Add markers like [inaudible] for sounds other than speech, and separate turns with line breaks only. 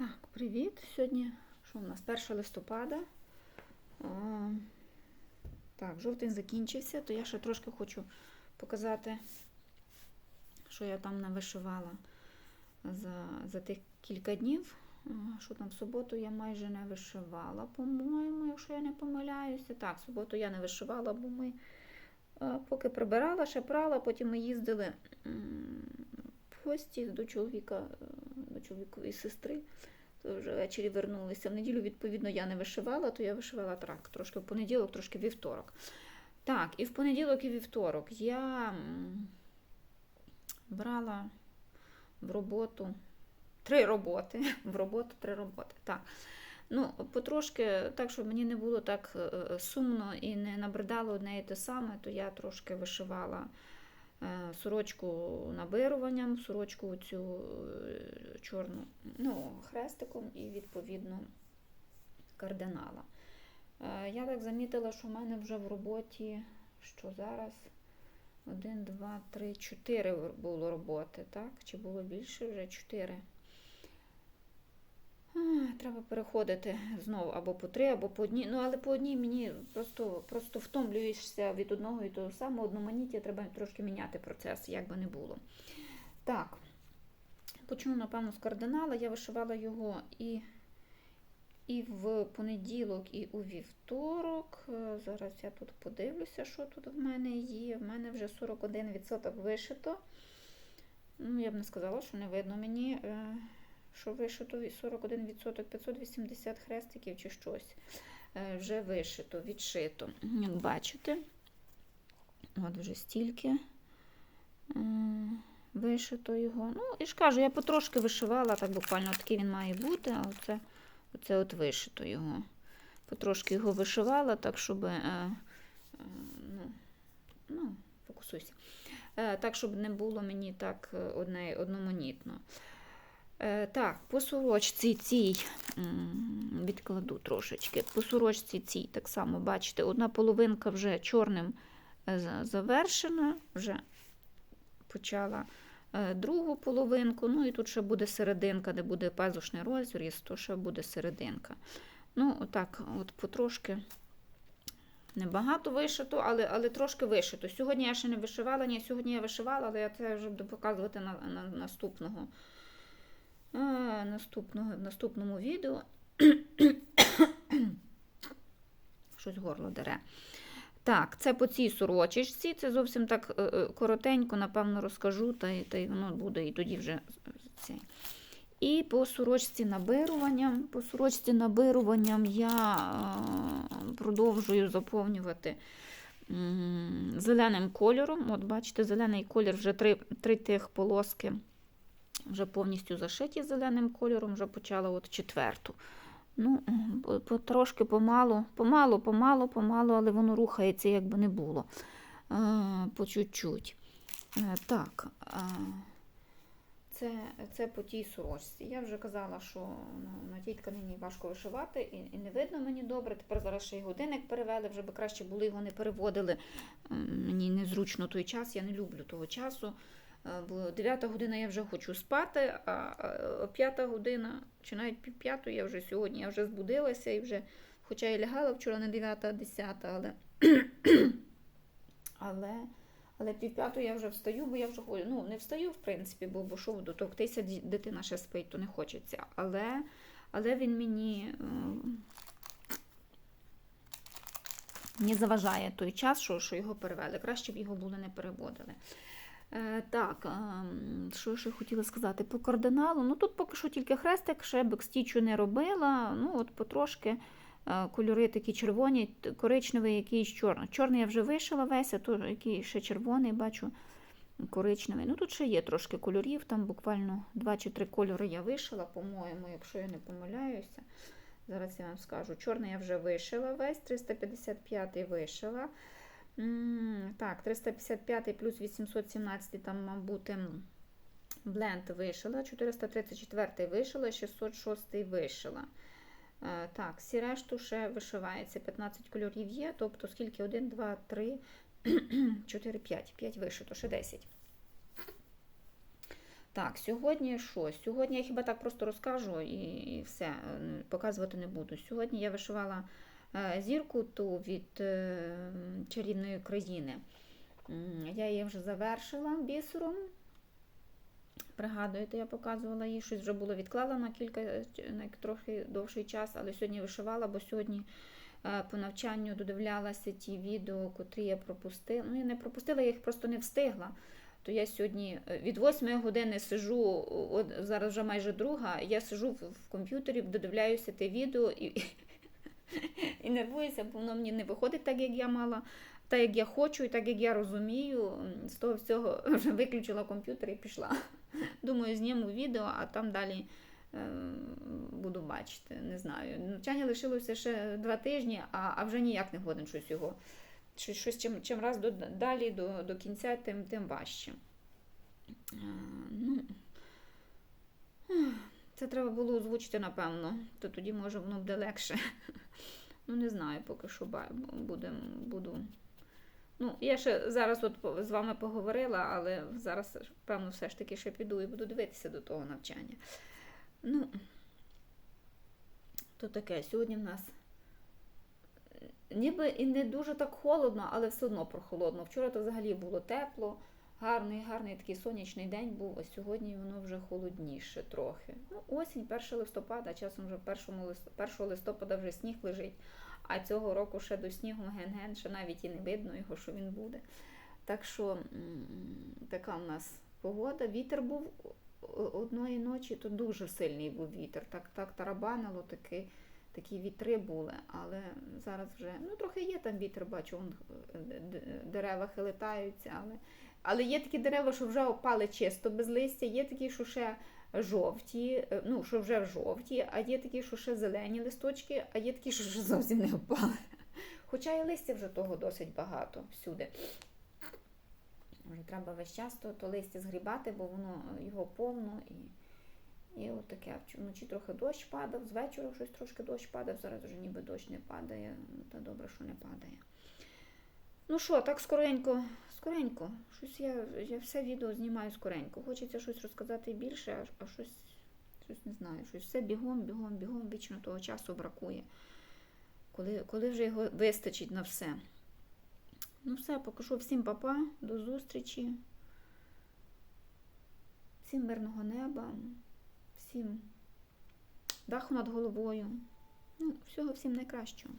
Так, привіт. Сьогодні що у нас? 1 листопада. А, так, жовтень закінчився, то я ще трошки хочу показати, що я там навишивала за, за тих кілька днів. А, Що там в суботу я майже не вишивала, по-моєму, якщо я не помиляюся. Так, в суботу я не вишивала, бо ми а, поки прибирала, ще прала, потім ми їздили гості до чоловіка, е, до чоловікової сестри. То вже ввечері вернулися. В неділю, відповідно, я не вишивала, то я вишивала так, трошки в понеділок, трошки вівторок. Так, і в понеділок, і вівторок я брала в роботу три роботи. [laughs] В роботу три роботи. Так. Ну, потрошки, так, щоб мені не було так е, сумно і не набридало одне і те саме, то я трошки вишивала е, Е, сорочку набируванням, сорочку цю е, чорну ну, хрестиком і, відповідно, кардинала. Е, я так замітила, що в мене вже в роботі, що зараз 1, 2, 3, 4 було роботи, так? Чи було більше вже 4? Треба переходити знову або по три, або по одній. Ну, але по одній мені просто, просто втомлюєшся від одного і того самого одноманіття, треба трошки міняти процес, як би не було. Так, почну, напевно, з кардинала. Я вишивала його і, і в понеділок, і у вівторок. Е, Зараз я тут подивлюся, що тут в мене є. В мене вже 41% вишито. Ну, я б не сказала, що не видно мені. Що вишито 41%, 580 хрестиків чи щось е, вже вишито, відшито. Як бачите, от вже стільки е, вишито його. Ну, і ж кажу, я потрошки вишивала, так буквально такий він має бути, а оце, оце от вишито його. Потрошки його вишивала, так, щоб. Е, ну, ну, фокусуйся. Так, щоб не було мені так одне, одноманітно. Е, Так, по сорочці цій відкладу трошечки. По сорочці цій так само, бачите, одна половинка вже чорним е, завершена, вже почала е, другу половинку. Ну і тут ще буде серединка, де буде пазушний розріз, то ще буде серединка. Ну, отак, от потрошки. Небагато вишито, але, але трошки вишито. Сьогодні я ще не вишивала, ні, сьогодні я вишивала, але я це вже буду показувати на, на наступного а, наступного, в наступному відео. Щось горло дере. Так, це по цій сорочечці. Це зовсім так е, е, коротенько, напевно, розкажу, та, та й воно буде і тоді вже цей. І по сорочці набируванням. По сорочці набируванням я е, продовжую заповнювати зеленим кольором. От бачите, зелений колір вже три, три тих полоски вже повністю зашиті зеленим кольором, вже почала от четверту. Ну, потрошки помалу, помалу, помалу, помалу, але воно рухається, як би не було. Е, По чуть-чуть. Е, Так, е, це, це по тій сорочці. Я вже казала, що на, на тій тканині важко вишивати і, і не видно мені добре. Тепер зараз ще й годинник перевели, вже би краще були його не переводили. Мені незручно той час, я не люблю того часу. Е, 9 година я вже хочу спати, а а 5 година, чи навіть пів п'ятої я вже сьогодні, я вже збудилася і вже, хоча я лягала вчора не 9, а 10, але, [clears throat] але, але пів п'ятої я вже встаю, бо я вже хочу, ну не встаю, в принципі, бо, бо що дотовктися, ді- дитина ще спить, то не хочеться. Але, але він мені. е, Не заважає той час, що, що його перевели. Краще б його були не переводили. Е, так, ем, що ще хотіла сказати по кардиналу. Ну тут поки що тільки хрестик, ще бекстічу не робила. Ну, от потрошки е, кольори такі червоні, коричневий, якийсь чорний. Чорний я вже вишила весь, а то який ще червоний, бачу, коричневий. Ну тут ще є трошки кольорів, там буквально два чи три кольори я вишила, по-моєму, якщо я не помиляюся. Зараз я вам скажу. Чорний я вже вишила весь, 355 вишила. Так, 355 плюс 817 там, мав бути м, бленд вишила, 434 вишила, 606 вишила. Е, Так, всі решту ще вишивається. 15 кольорів є, тобто скільки? 1, 2, 3, 4, 5. 5 вишито, ще 10. Так, сьогодні що? Сьогодні я хіба так просто розкажу і, все, показувати не буду. Сьогодні я вишивала зірку ту від е, чарівної країни. Я її вже завершила бісером. Пригадуєте, я показувала їй, щось вже було відклала на кілька на трохи довший час, але сьогодні вишивала, бо сьогодні е, по навчанню додивлялася ті відео, котрі я пропустила. Ну, я не пропустила, я їх просто не встигла. То я сьогодні е, від 8 години сижу, от зараз вже майже друга, я сижу в, комп'ютері, додивляюся те відео і [laughs] нервуюся, бо воно мені не виходить так, як я мала, так, як я хочу, і так, як я розумію. З того всього [laughs] вже виключила комп'ютер і пішла. [laughs] Думаю, зніму відео, а там далі е, буду бачити. Не знаю. Навчання лишилося ще два тижні, а, а вже ніяк не годен щось його. Щось, щось чим, чим раз до, далі до, до кінця, тим, тим важче. Е, ну, це треба було озвучити, напевно, то тоді, може, воно буде легше. [laughs] Ну, не знаю, поки що будем, буду. Ну, я ще зараз от з вами поговорила, але зараз, певно, все ж таки ще піду і буду дивитися до того навчання. Ну, то таке, сьогодні в нас ніби і не дуже так холодно, але все одно прохолодно. Вчора то взагалі було тепло, гарний, гарний такий сонячний день був, а сьогодні воно вже холодніше трохи. Ну, осінь, 1 листопада, часом вже 1 листопада, вже сніг лежить, а цього року ще до снігу ген-ген, ще навіть і не видно його, що він буде. Так що така в нас погода. Вітер був одної ночі, то дуже сильний був вітер. Так, так тарабанило, таки, такі вітри були. Але зараз вже ну, трохи є там вітер, бачу, вон, е, дерева хилитаються. Але, але є такі дерева, що вже опали чисто без листя, є такі, що ще жовті, е, ну, що вже жовті, а є такі, що ще зелені листочки, а є такі, що ще зовсім не опали. Хоча і листя вже того досить багато всюди. Вже треба весь час то листя згрібати, бо воно е, його повно і, і от таке. Вночі трохи дощ падав, з вечора щось трошки дощ падав, зараз вже ніби дощ не падає, та добре, що не падає. Ну що, так скоренько, скоренько. Щось я, я все відео знімаю скоренько. Хочеться щось розказати більше, а, а щось, щось не знаю. Щось все бігом, бігом, бігом, вічно того часу бракує. Коли, коли вже його вистачить на все. Ну все, покажу всім папа, до зустрічі. Всім мирного неба, всім даху над головою. Ну, всього всім найкращого.